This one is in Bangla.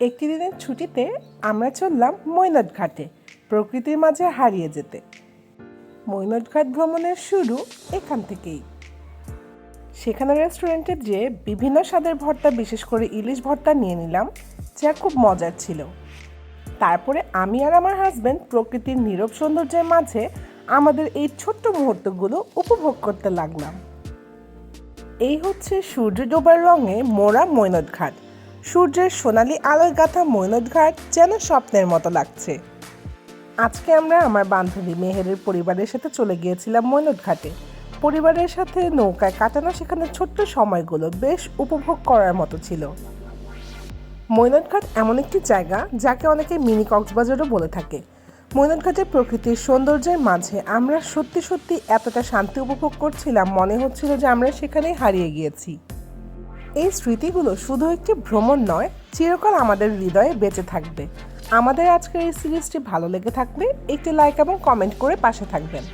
একটি দিনের ছুটিতে আমরা চললাম মৈনট ঘাটে প্রকৃতির মাঝে হারিয়ে যেতে। মৈনট ঘাট ভ্রমণের শুরু এখান থেকেই। সেখানে রেস্টুরেন্টে যেয়ে বিভিন্ন স্বাদের ভর্তা, বিশেষ করে ইলিশ ভর্তা নিয়ে নিলাম, যা খুব মজার ছিল। তারপরে আমি আর আমার হাজব্যান্ড প্রকৃতির নীরব সৌন্দর্যের মাঝে আমাদের এই ছোট্ট মুহূর্তগুলো উপভোগ করতে লাগলাম। এই হচ্ছে সূর্য ডোবার রঙে মোড়া মৈনট ঘাট সূর্যের সোনালি আলোয় গাঁথা মৈনট ঘাট যেন স্বপ্নের মতো লাগছে। আজকে আমরা আমার বান্ধবী মেহেরের পরিবারের সাথে চলে গিয়েছিলাম মৈনট ঘাটে পরিবারের সাথে নৌকায় কাটানো সেখানে ছোট্ট সময়গুলো বেশ উপভোগ করার মতো ছিল। মৈনটঘাট এমন একটি জায়গা যাকে অনেকে মিনি কক্সবাজারও বলে থাকে। মৈনটঘাটের প্রকৃতির সৌন্দর্যের মাঝে আমরা সত্যি সত্যি এতটা শান্তি উপভোগ করছিলাম, মনে হচ্ছিল যে আমরা সেখানেই হারিয়ে গিয়েছি। এই স্মৃতিগুলো শুধু একটি ভ্রমণ নয়, চিরকাল আমাদের হৃদয়ে বেঁচে থাকবে। আমাদের আজকের এই সিরিজটি ভালো লেগে থাকবে একটি লাইক এবং কমেন্ট করে পাশে থাকবেন।